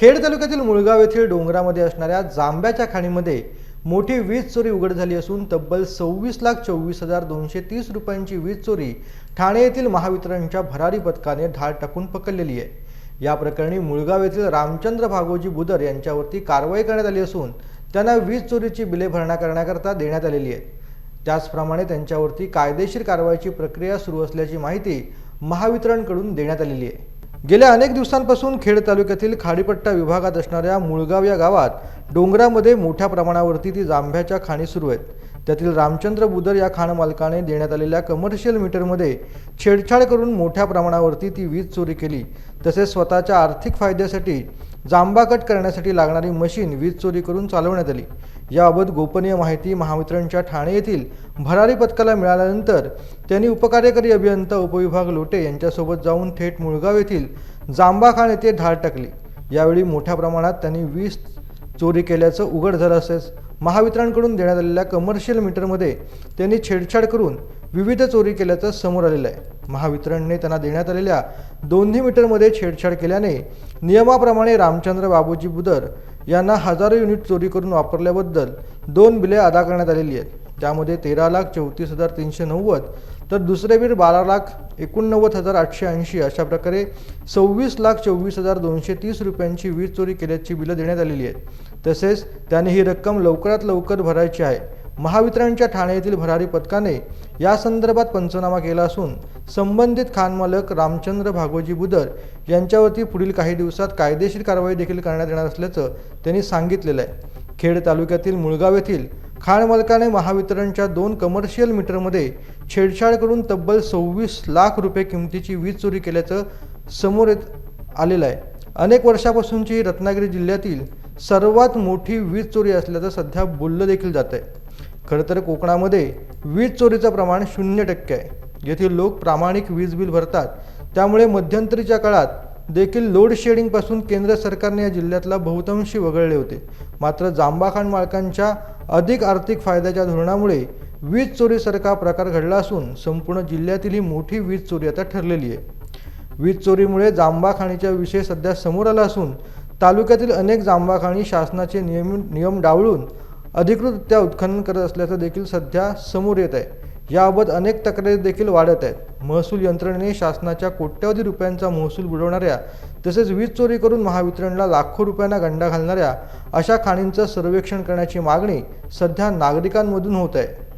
खेड तालुक्यातील मुळगाव येथील डोंगरामध्ये असणाऱ्या जांब्याच्या खाणीमध्ये मोठी वीज चोरी उघड झाली असून तब्बल सव्वीस लाख चोवीस हजार दोनशे तीस रुपयांची वीज चोरी ठाणे येथील महावितरणच्या भरारी पथकाने धाड टाकून पकडलेली आहे. या प्रकरणी मुळगाव येथील रामचंद्र भागोजी बुदर यांच्यावरती कारवाई करण्यात आली असून त्यांना वीज चोरीची बिले भरणा करण्याकरता देण्यात आलेली आहे त्याचप्रमाणे त्यांच्यावरती कायदेशीर कारवाईची प्रक्रिया सुरू असल्याची माहिती महावितरणकडून देण्यात आलेली आहे. गेल्या अनेक दिवसांपासून खेड तालुक्यातील खाडीपट्टा विभागात असणाऱ्या मुळगाव या गावात डोंगरामध्ये मोठ्या प्रमाणावरती ती जांभ्याच्या खाणी सुरू आहेत. त्यातील रामचंद्र बुदर या खाण मालकाने देण्यात आलेल्या कमर्शियल मीटरमध्ये छेडछाड करून मोठ्या प्रमाणावरती ती वीज चोरी केली. तसेच स्वतःच्या आर्थिक फायद्यासाठी जांबाकट करण्यासाठी लागणारी मशीन वीज चोरी करून चालवण्यात आली. याबाबत गोपनीय माहिती महावितरणच्या ठाणे येथील भरारी पथकाला मिळाल्यानंतर त्यांनी उपकार्यकारी अभियंता उपविभाग लोटे यांच्यासोबत जाऊन थेट मुळगाव येथील जांबाखान येथे धाड टाकली. यावेळी मोठ्या प्रमाणात त्यांनी वीज चोरी केल्याचं उघड झालं असेच महावितरणकडून देण्यात आलेल्या कमर्शियल मीटरमध्ये त्यांनी छेडछाड करून विविध चोरी केल्याचं समोर आलेलं आहे. महावितरणने त्यांना देण्यात आलेल्या दोन्ही मीटरमध्ये छेडछाड केल्याने नियमाप्रमाणे रामचंद्र बाबूजी बुदर यांना हजारो युनिट चोरी करून वापरल्याबद्दल दोन बिले अदा करण्यात आलेली आहेत. त्यामध्ये तेरा लाख चौतीस हजार तीनशे नव्वद तर दुसरे बिल बारा लाख एकोणनव्वद हजार आठशे ऐंशी अशा प्रकारे सव्वीस लाख चोवीस हजार दोनशे तीस रुपयांची वीज चोरी केल्याची बिलं देण्यात आलेली आहेत. तसेच त्याने ही रक्कम लवकरात लवकर भरायची आहे. महावितरणच्या ठाणे येथील भरारी पथकाने या संदर्भात पंचनामा केला असून संबंधित खानमालक रामचंद्र भागोजी बुदर यांच्यावरती पुढील काही दिवसात कायदेशीर कारवाई देखील करण्यात येणार असल्याचं त्यांनी सांगितलेलं आहे. खेड तालुक्यातील मुळगाव येथील खाणमालकाने महावितरणच्या दोन कमर्शियल मीटरमध्ये छेडछाड करून तब्बल सव्वीस लाख रुपये किमतीची वीज चोरी केल्याचं समोर येत आलेलं आहे. अनेक वर्षापासूनची रत्नागिरी जिल्ह्यातील सर्वात मोठी वीज चोरी असल्याचं सध्या बोललं देखील जात आहे खरं तर कोकणामध्ये वीज चोरीचं प्रमाण शून्य टक्के आहे. येथील लोक प्रामाणिक वीज बिल भरतात. त्यामुळे मध्यंतरीच्या काळात देखील लोड शेडिंगपासून केंद्र सरकारने या जिल्ह्यातला बहुतांशी वगळले होते. मात्र जांबाखान मालकांच्या अधिक आर्थिक फायद्याच्या धोरणामुळे वीज चोरीसारखा प्रकार घडला असून संपूर्ण जिल्ह्यातील ही मोठी वीज चोरी आता ठरलेली आहे. वीज चोरीमुळे जांबाखाणीच्या विषय सध्या समोर आला असून तालुक्यातील अनेक जांबाखाणी शासनाचे नियम नियम डावळून अधिकृतरित्या उत्खनन करत असल्याचं देखील सध्या समोर येत आहे. याबाबत अनेक तक्रारी देखील वाढत आहेत. महसूल यंत्रणेने शासनाच्या कोट्यवधी रुपयांचा महसूल बुडवणाऱ्या तसेच वीज चोरी करून महावितरणला लाखो रुपयांना गंडा घालणाऱ्या अशा खाणींचं सर्वेक्षण करण्याची मागणी सध्या नागरिकांमधून होत आहे.